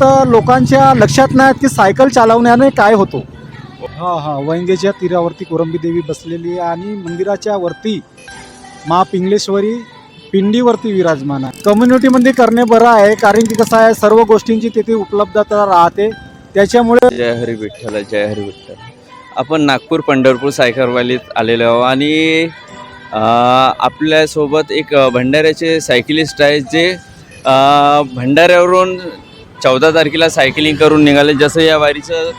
आतापर्यंत लोकांच्या लक्षात नाही की सायकल चालवण्याने काय होतो. हा हा वैंगेच्या तीरावरती कोरंबी देवी बसलेली आहे आणि मंदिराच्या वरती मा पिंगलेश्वरी पिंडीवरती विराजमान आहे. कम्युनिटीमध्ये करणे बरं आहे कारण की कसं आहे सर्व गोष्टींची तिथे उपलब्धता राहते. त्याच्यामुळे जय हरी विठ्ठल जय हरी विठ्ठल. आपण नागपूर पंढरपूर सायकलवालीत आलेलो आहोत आणि आपल्यासोबत एक भंडाऱ्याचे सायकलिस्ट आहेत जे भंडाऱ्यावरून चौदा तारखेला सायकलिंग करून निघाले. जसं या वारीचं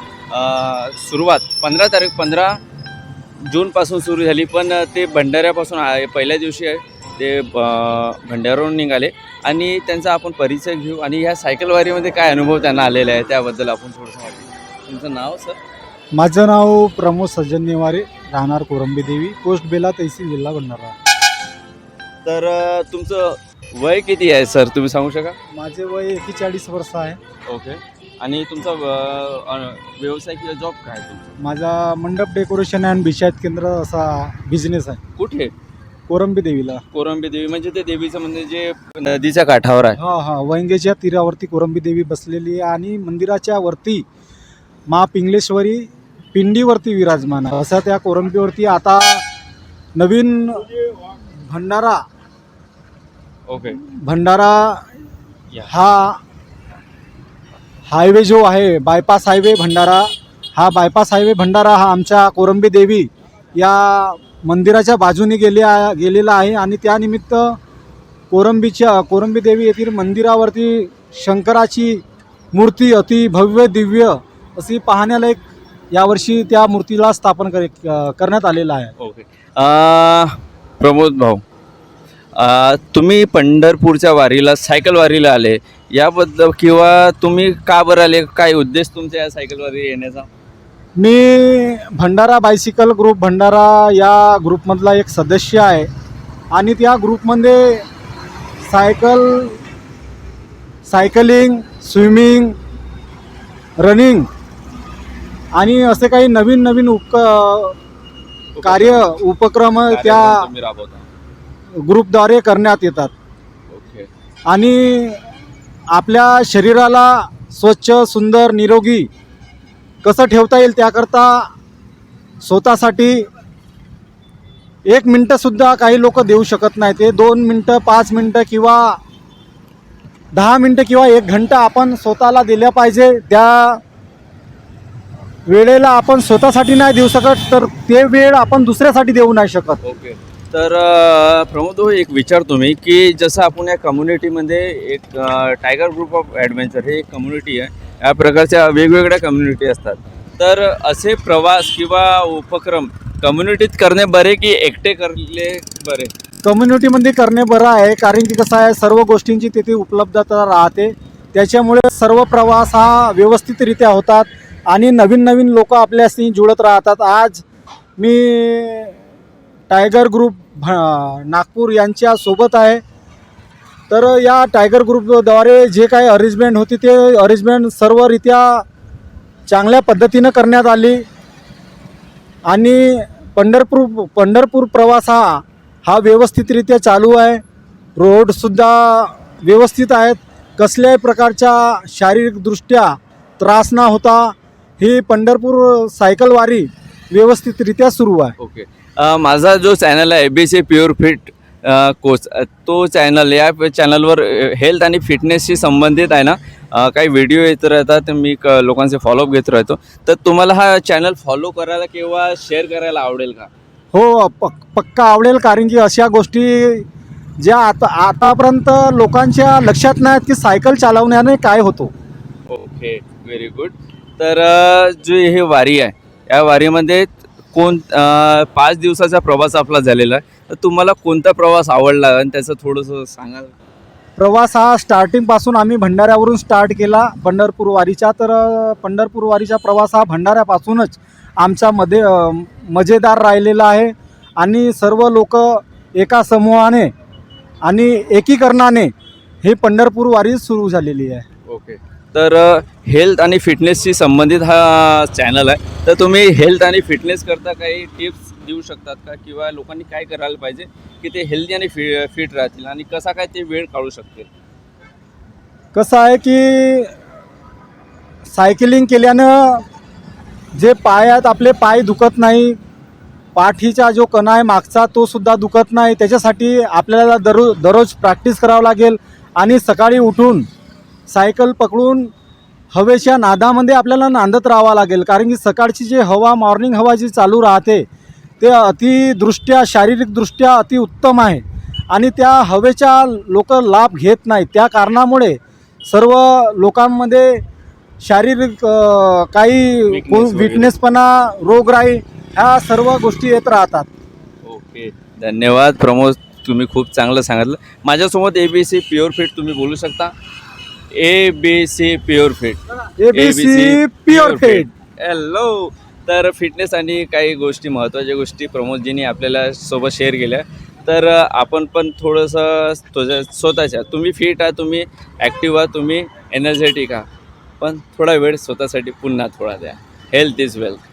सुरुवात पंधरा तारीख पंधरा जूनपासून सुरू झाली पण ते भंडाऱ्यापासून आहे पहिल्या दिवशी आहे ते भंडाऱ्यावरून निघाले. आणि त्यांचा आपण परिचय घेऊ. आणि ह्या सायकलवारीमध्ये काय अनुभव त्यांना आलेला आहे त्याबद्दल आपण थोडंसं वाटू तुमचं नाव सर? माझं नाव प्रमोद सज्जन नेवारे राहणार कोरंबी देवी पोस्ट बेला तहसील जिल्हा भंडारा. तर तुमचं वय किती आहे सर? तुम्ही सांगू शका माझे वय एकेचाळीस वर्ष आहे. ओके. आणि तुमचा अ, व्यवसाय किंवा जॉब काय आहे तुमचा? माझा मंडप डेकोरेशन अँड बिशात केंद्र असा बिझनेस आहे. कुठे? कोरंबी देवीला. कोरंबी देवी म्हणजे ते देवीचं म्हणजे जे नदीच्या काठावर आहे. हा हा. वैंगेच्या तीरावरती कोरंबी देवी बसलेली आहे आणि मंदिराच्या वरती मा पिंगलेश्वरी पिंडीवरती विराजमान आहे. असं त्या कोरंबीवरती आता नवीन भंडारा ओके भंडारा. हा हायवे जो आहे बायपास हायवे भंडारा हा बायपास हायवे भंडारा हा आमच्या कोरंबी देवी या मंदिराच्या बाजूने गेले गेलेला आहे आणि त्यानिमित्त कोरंबीच्या कोरंबी देवी येथील मंदिरावरती शंकराची मूर्ती अति भव्य दिव्य अशी पाहण्यालायक यावर्षी त्या मूर्तीला स्थापन कर करण्यात आलेलं आहे. ओके प्रमोद भाऊ. तुम्ही पंढरपूरच्या वारीला सायकल वारीला आले. याबद्दल किंवा तुम्ही का बरं आले? काय उद्देश तुमच्या या सायकल वारी येण्याचा? मी भंडारा बायसिकल ग्रुप भंडारा या ग्रुपमधला एक सदस्य आहे. आणि त्या ग्रुपमध्ये सायकल सायकलिंग स्विमिंग रनिंग आणि असे काही नवीन नवीन उपक कार्य उपक्रम त्या राबवता. ग्रुपद्वारे करण्यात येतात. आणि आपल्या शरीराला स्वच्छ सुंदर निरोगी कसं ठेवता येईल त्याकरता स्वतःसाठी एक मिनटंसुद्धा काही लोक देऊ शकत नाही. ते दोन मिनटं पाच मिनटं किंवा दहा मिनटं किंवा एक घंटा आपण स्वतःला दिल्या पाहिजे. त्या वेळेला आपण स्वतःसाठी नाही देऊ शकत तर ते वेळ आपण दुसऱ्यासाठी देऊ नाही शकत. ओके. तर प्रमोद एक विचारतो मी की जसं आपण या कम्युनिटीमध्ये एक टायगर ग्रुप ऑफ ॲडव्हेंचर हे एक कम्युनिटी आहे. या प्रकारच्या वेगवेगळ्या कम्युनिटी असतात. तर असे प्रवास किंवा उपक्रम कम्युनिटीत करणे बरे की एकटे करले बरे? कम्युनिटीमध्ये करणे बरं आहे कारण की कसं आहे सर्व गोष्टींची तिथे उपलब्धता राहते. त्याच्यामुळे सर्व प्रवास हा व्यवस्थितरित्या होतात आणि नवीन नवीन लोक आपल्याशी जुळत राहतात. आज मी टायगर ग्रुप भा नागपूर यांच्या सोबत आहे. तर या टायगर ग्रुपद्वारे जे काही अरेंजमेंट होती ते अरेंजमेंट सर्वरित्या चांगल्या पद्धतीनं करण्यात आली. आणि पंढरपूर पंढरपूर प्रवास हा हा व्यवस्थितरित्या चालू आहे. रोडसुद्धा व्यवस्थित आहेत. कसल्याही प्रकारच्या शारीरिकदृष्ट्या त्रास न होता. ही पंढरपूर सायकलवारी व्यवस्थितरित्या सुरू आहे. ओके. अ, माझा जो चॅनल आहे B C pure fit coach अ, तो चॅनल या चॅनलवर हेल्थ आणि फिटनेसशी संबंधित आहे ना अ, काही व्हिडिओ येत राहतात मी क लोकांचे फॉलोअप घेत राहतो. तर तुम्हाला हा चॅनल फॉलो करायला किंवा शेअर करायला आवडेल का? हो पक पक्का आवडेल कारण की अशा गोष्टी ज्या आता आतापर्यंत लोकांच्या लक्षात नाहीत की सायकल चालवण्याने काय होतो. ओके व्हेरी गुड तर अ, जो हे वारी आहे या वारीमध्ये कोण पाच दिवसाचा प्रवास आपला झालेला आहे. तर तुम्हाला कोणता प्रवास आवडला आणि त्याचं थोडंसं सांगाल प्रवास हा स्टार्टिंगपासून आम्ही भंडाऱ्यावरून स्टार्ट केला पंढरपूर वारीचा. तर पंढरपूर वारीचा प्रवास हा भंडाऱ्यापासूनच आमचा मध्ये मजेदार राहिलेला आहे. आणि सर्व लोक एका समूहाने आणि एकीकरणाने हे पंढरपूर वारी सुरू झालेली आहे. तर हेल्थ आणि फिटनेसशी संबंधित हा चॅनल आहे. तर तुम्ही हेल्थ आणि फिटनेस करता काही टिप्स देऊ शकतात का? किंवा लोकांनी काय करायला पाहिजे की ते हेल्दी आणि फि फिट राहतील? आणि कसा काय ते वेळ काढू शकतील? कसं आहे की सायकलिंग केल्यानं जे पायात आपले पाय दुखत नाही. पाठीचा जो कणा आहे मागचा तो सुद्धा दुखत नाही. त्याच्यासाठी आपल्याला दररोज दररोज प्रॅक्टिस करावं लागेल. आणि सकाळी उठून सायकल पकडून हवेच्या नादामध्ये आपल्याला नांदत राहावं लागेल. कारण की सकाळची जी हवा मॉर्निंग हवा जी चालू राहते ते अतिदृष्ट्या शारीरिकदृष्ट्या अतिउत्तम आहे. आणि त्या हवेच्या लोक लाभ घेत नाहीत त्या कारणामुळे सर्व लोकांमध्ये शारीरिक काही. विकनेसपणा रोगराई ह्या सर्व गोष्टी येत राहतात. ओके. धन्यवाद. प्रमोद तुम्ही खूप चांगलं सांगितलं. माझ्यासोबत A B C pure fit तुम्ही बोलू शकता. A B C pure fit A B C pure fit hello तर फिटनेस आणि काही गोष्टी महत्त्वाच्या गोष्टी प्रमोदजींनी आपल्याला सोबत शेअर केल्या. तर आपण पण थोडंसं तुझ्या स्वतःच्या. तुम्ही फिट आहात तुम्ही ॲक्टिव्ह आहात तुम्ही एनर्जेटिक आहात पण थोडा वेळ स्वतःसाठी पुन्हा थोडा द्या. Health is wealth